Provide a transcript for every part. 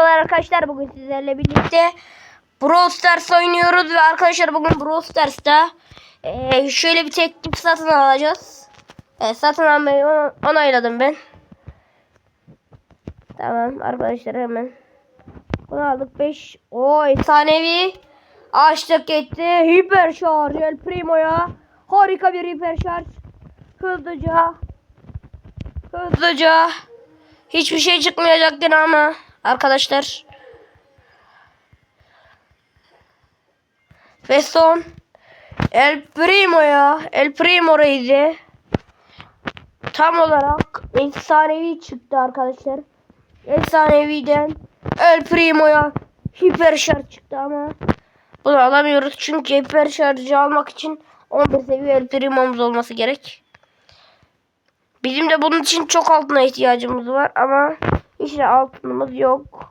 Merhabalar arkadaşlar bugün sizlerle birlikte Brawl Stars oynuyoruz ve arkadaşlar bugün Brawl Stars'ta eee, şöyle bir teklif satın alacağız. Evet, satın almayı ona- onayladım ben. Tamam arkadaşlar hemen. Bunu aldık 5. O efsanevi. Açtık etti. Hiper şarj El Primo'ya. Harika bir hiper şarj. Hızlıca. Hızlıca. Hiçbir şey çıkmayacak yine ama arkadaşlar. Ve son El Primo ya. El Primo Reis'i. Tam olarak efsanevi çıktı arkadaşlar. Efsaneviden El Primo'ya hiper şarj çıktı ama bunu alamıyoruz çünkü hiper şarjı almak için 11 seviye El Primo'muz olması gerek. Bizim de bunun için çok altına ihtiyacımız var ama işte altınımız yok.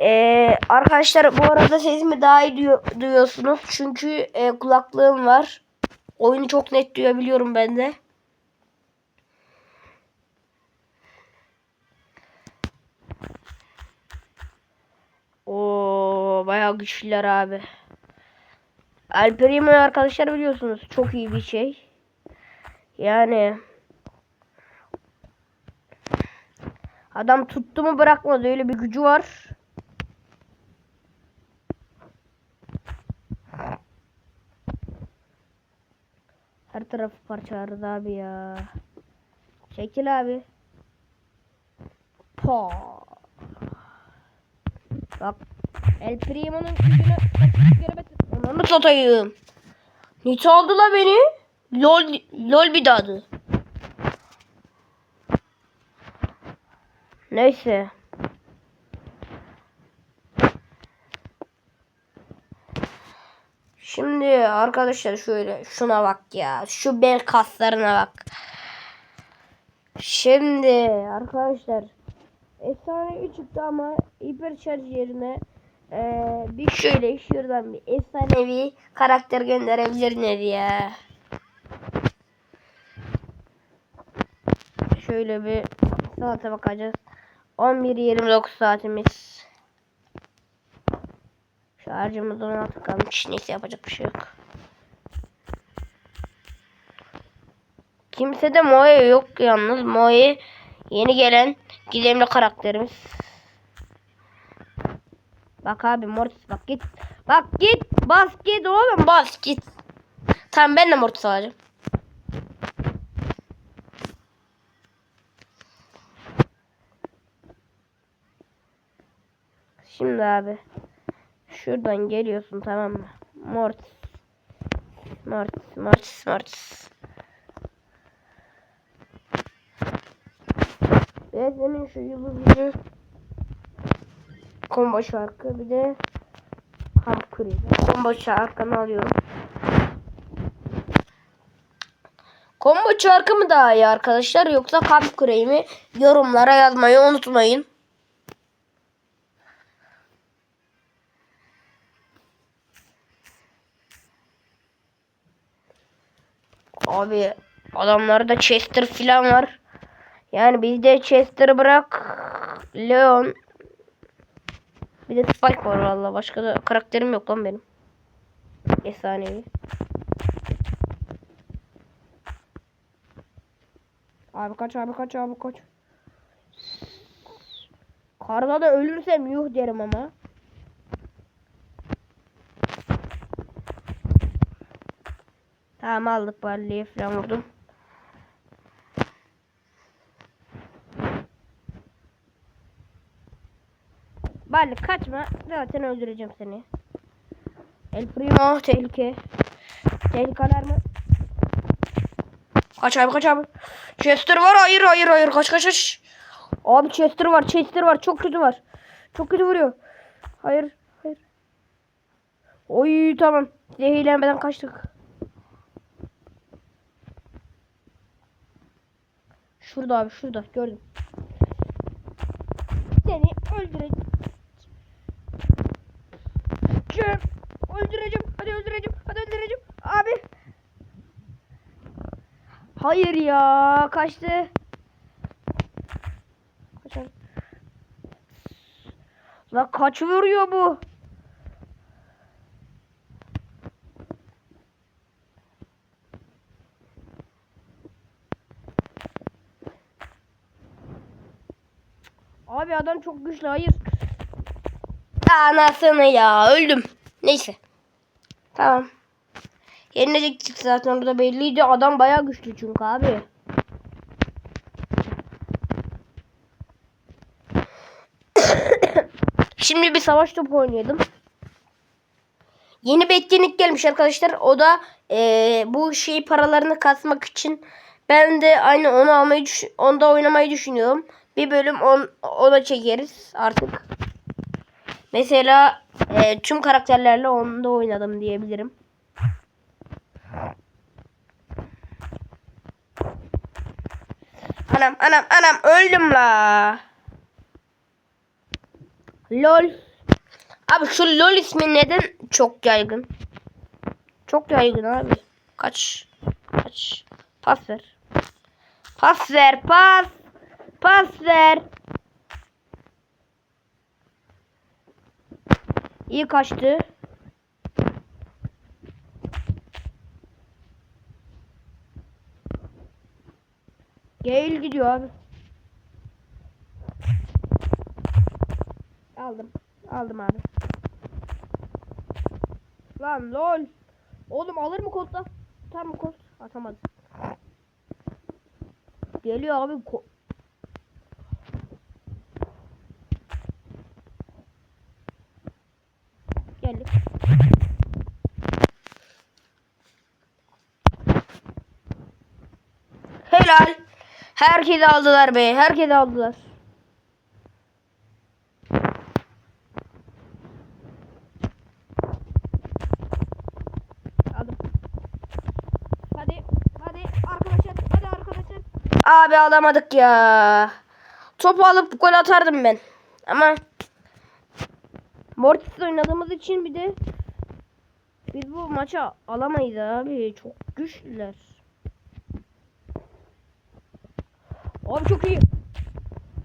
Ee, arkadaşlar bu arada sesimi daha iyi duyu- duyuyorsunuz. Çünkü e, kulaklığım var. Oyunu çok net duyabiliyorum ben de. Oo bayağı güçlüler abi. El Primo arkadaşlar biliyorsunuz çok iyi bir şey. Yani Adam tuttu mu bırakmadı. Öyle bir gücü var. Her tarafı parçalarız abi ya. Çekil abi. Pa. Bak. El Primo'nun gücünü. Onu satayım. Ne çaldı la beni? Lol, lol bir dadı. Neyse. Şimdi arkadaşlar şöyle şuna bak ya. Şu bel kaslarına bak. Şimdi arkadaşlar efsane çıktı ama hiper şarj yerine eee, bir şöyle şuradan bir efsanevi karakter gönderebilir ne diye. Şöyle bir saate bakacağız. 11-29 saatimiz. Şarjımız 16 kalmış. Neyse yapacak bir şey yok. Kimsede Moe yok yalnız. Moe yeni gelen gizemli karakterimiz. Bak abi Mortis bak git. Bak git. Bas git oğlum bas git. Tamam ben de Mortis alacağım. Şimdi abi. Şuradan geliyorsun tamam mı? Mortis. Mortis, Mortis, Mortis. Ve senin şu yıldızlı combo şarkı bir de kamp krizi. Combo şarkını alıyorum. Combo şarkı mı daha iyi arkadaşlar yoksa kamp kureyi mi? Yorumlara yazmayı unutmayın. Abi adamlarda Chester falan var. Yani bizde Chester'ı bırak. Leon. Bir de Spike var valla. Başka da karakterim yok lan benim. Efsanevi. Abi kaç abi kaç abi kaç. Karda da ölürsem yuh derim ama. Tamam aldık balliye falan vurdum. Balli kaçma. Zaten öldüreceğim seni. El Primo tehlike. Tehlikeler mi? Kaç abi kaç abi. Chester var hayır hayır hayır kaç kaç kaç. Abi Chester var Chester var çok kötü var. Çok kötü vuruyor. Hayır hayır. Oy tamam. Zehirlenmeden kaçtık. Şurada abi şurada gördüm. Seni öldüreceğim. Öldüreceğim. Hadi öldüreceğim. Hadi öldüreceğim. Abi. Hayır ya. Kaçtı. Kaçar. La kaç vuruyor bu? Abi adam çok güçlü hayır. Anasını ya öldüm. Neyse. Tamam. Yenilecektik zaten orada belliydi. Adam bayağı güçlü çünkü abi. Şimdi bir savaş topu oynayalım. Yeni bir etkinlik gelmiş arkadaşlar. O da eee, bu şey paralarını kasmak için ben de aynı onu almayı onda oynamayı düşünüyorum. Bir bölüm on ona çekeriz artık. Mesela eee, tüm karakterlerle onda oynadım diyebilirim. Anam anam anam öldüm la. LOL. Abi şu LOL ismi neden çok yaygın? Çok yaygın abi. Kaç. Kaç. Pas ver. Pas ver. Pas. Pas ver. İyi kaçtı. Gale gidiyor abi. Aldım. Aldım abi. Lan lol. Oğlum alır mı kodda? Tutar mı kod? Atamadı. Geliyor abi. Geldik. Helal. Herkesi aldılar be. Herkesi aldılar. Aldım. Hadi. Hadi arkadaşlar. Hadi arkadaşlar. Abi alamadık ya. Topu alıp gol atardım ben. Ama Mortis oynadığımız için bir de biz bu maça alamayız abi. Çok güçlüler. Abi çok iyi.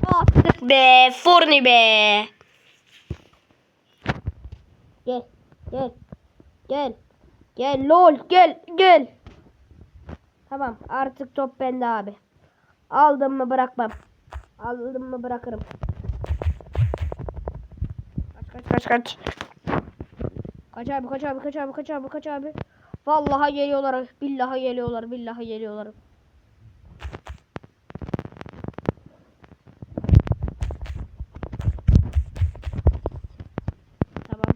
Attık be. Forni be. Gel. Gel. Gel. Gel lol. Gel. Gel. Tamam. Artık top bende abi. Aldım mı bırakmam. Aldım mı bırakırım. Kaç kaç kaç abi kaç abi kaç abi kaç abi kaç abi. Vallahi geliyorlar. Billahi geliyorlar. Billahi geliyorlar. Tamam.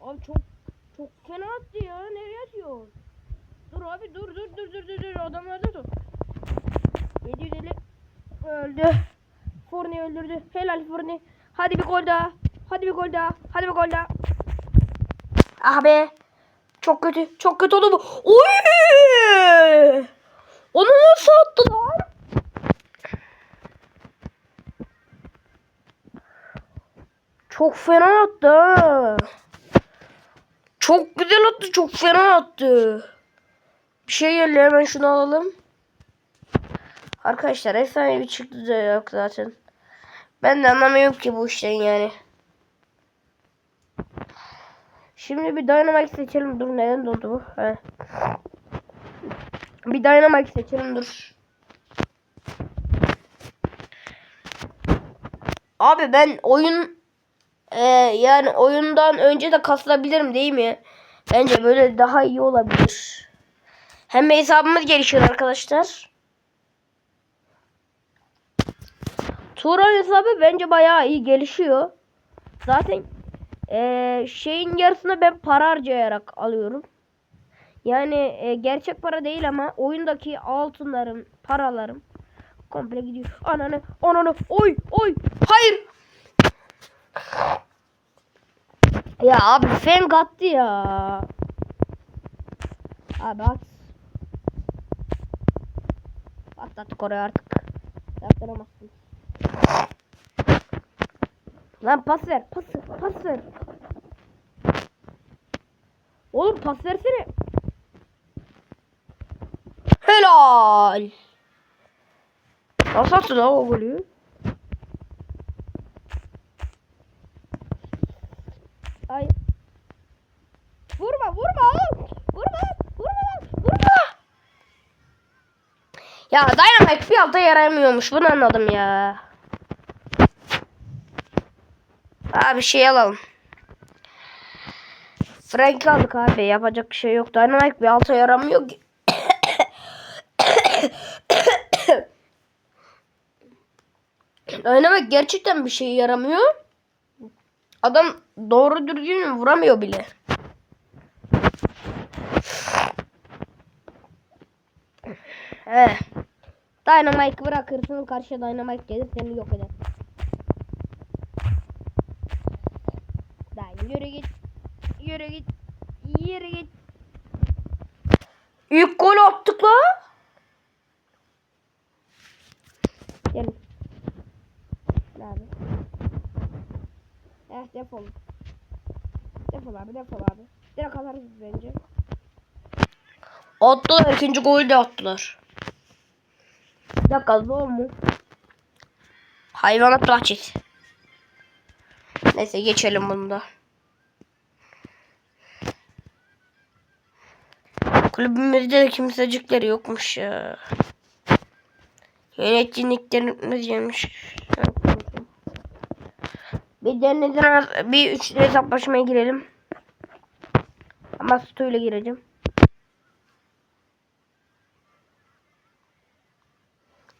Abi çok çok fena attı ya. Nereye atıyor? Dur abi dur dur dur dur dur dur adamlarda dur. 750 öldü. Forni öldürdü. Helal Forni. Hadi bir gol daha. Hadi bir gol daha. Hadi bir gol daha. Ah be. Çok kötü. Çok kötü oldu bu. Oy! Onu nasıl attı lan? Çok fena attı. Çok güzel attı. Çok fena attı. Bir şey geldi hemen şunu alalım. Arkadaşlar efsane bir çıktı da yok zaten. Ben de anlamıyorum ki bu işten yani. Şimdi bir Dynamite seçelim. Dur neden durdu bu? He. Bir Dynamite seçelim dur. Abi ben oyun e, yani oyundan önce de kasılabilirim değil mi? Bence böyle daha iyi olabilir. Hem hesabımız gelişiyor arkadaşlar. Turan hesabı bence bayağı iyi gelişiyor. Zaten eee, şeyin yarısını ben para harcayarak alıyorum. Yani e, gerçek para değil ama oyundaki altınlarım, paralarım komple gidiyor. Ananı, ananı, oy, oy, hayır. Ya abi feng attı ya. Abi at. Atlattık oraya artık. Yaptıramazsın. Lan pas ver. Pas, pas ver. Oğlum pas versene. Helal. Nasıl attı lan o golü? Ay. Vurma vurma oğlum. Vurma vurma vurma. Ya Dynamite bir alta yaramıyormuş. Bunu anladım ya. Abi şey alalım. Frank aldık abi. Yapacak bir şey yok. Dynamite bir alta yaramıyor ki. Dynamite gerçekten bir şey yaramıyor. Adam doğru düzgün vuramıyor bile. He. Dynamite bırakırsın karşıya Dynamite gelir seni yok eder. Lan yürü git. Yürü git. Yürü git. İlk gol attık la. Gelin. Ne abi? Eh defol. Defol abi defol abi. Direkt atarız bence. Attılar ikinci golü de attılar. Bir dakika zor mu? Hayvanat bahçesi. Neyse geçelim bunu da. Kulübümüzde de kimsecikleri yokmuş ya. Yöneticiliklerimiz yemiş. Bir denizden bir üçlü hesaplaşmaya girelim. Ama stuyla gireceğim.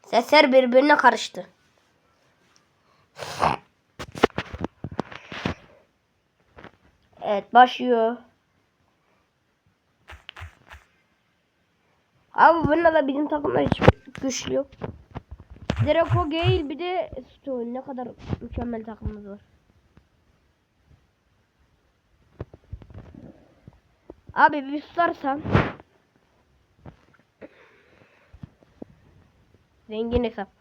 Sesler birbirine karıştı. Evet başlıyor. Abi bununla da bizim takımda hiç güçlü yok. Draco Gale bir de Stone ne kadar mükemmel takımımız var. Abi bir susarsan Zengin hesap.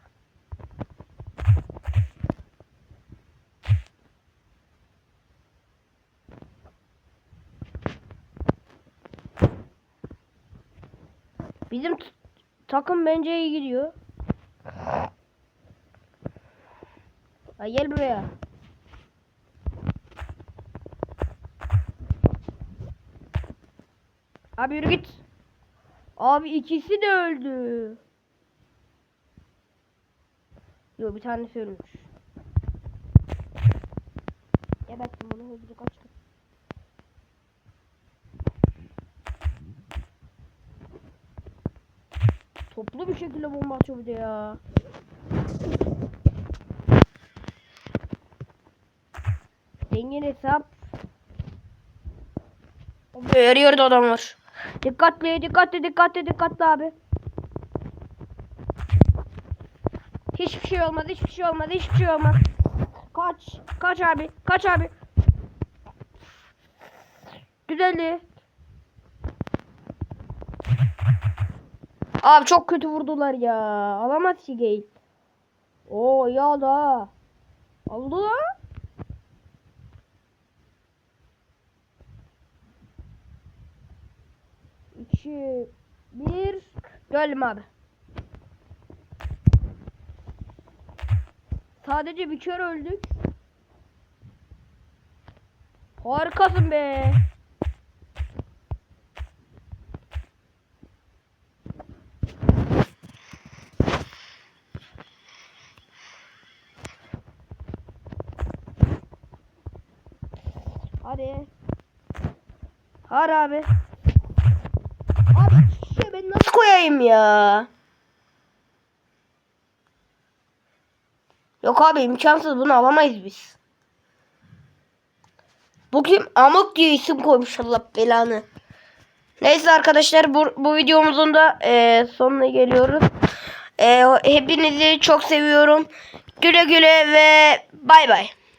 Bizim takım bence iyi gidiyor. Ay gel buraya. Abi yürü git. Abi ikisi de öldü. Yok bir tanesi ölmüş. Şekilde bomba atıyor bir de ya. Zengin hesap. Her yerde adam var. Dikkatli, dikkatli, dikkatli, dikkatli abi. Hiçbir şey olmadı, hiçbir şey olmadı, hiçbir şey olmadı. Kaç, kaç abi, kaç abi. Güzelli. Abi çok kötü vurdular ya. Alamaz ki Gale. Oo ya da. Aldı lan. İki, bir. Gördüm abi. Sadece bir kere öldük. Harikasın be. Hadi. Hadi abi. Abi kişiye ben nasıl koyayım ya? Yok abi imkansız bunu alamayız biz. Bu kim? Amok diye isim koymuş Allah belanı. Neyse arkadaşlar bu, bu videomuzun da e, sonuna geliyoruz. E, hepinizi çok seviyorum. Güle güle ve bay bay.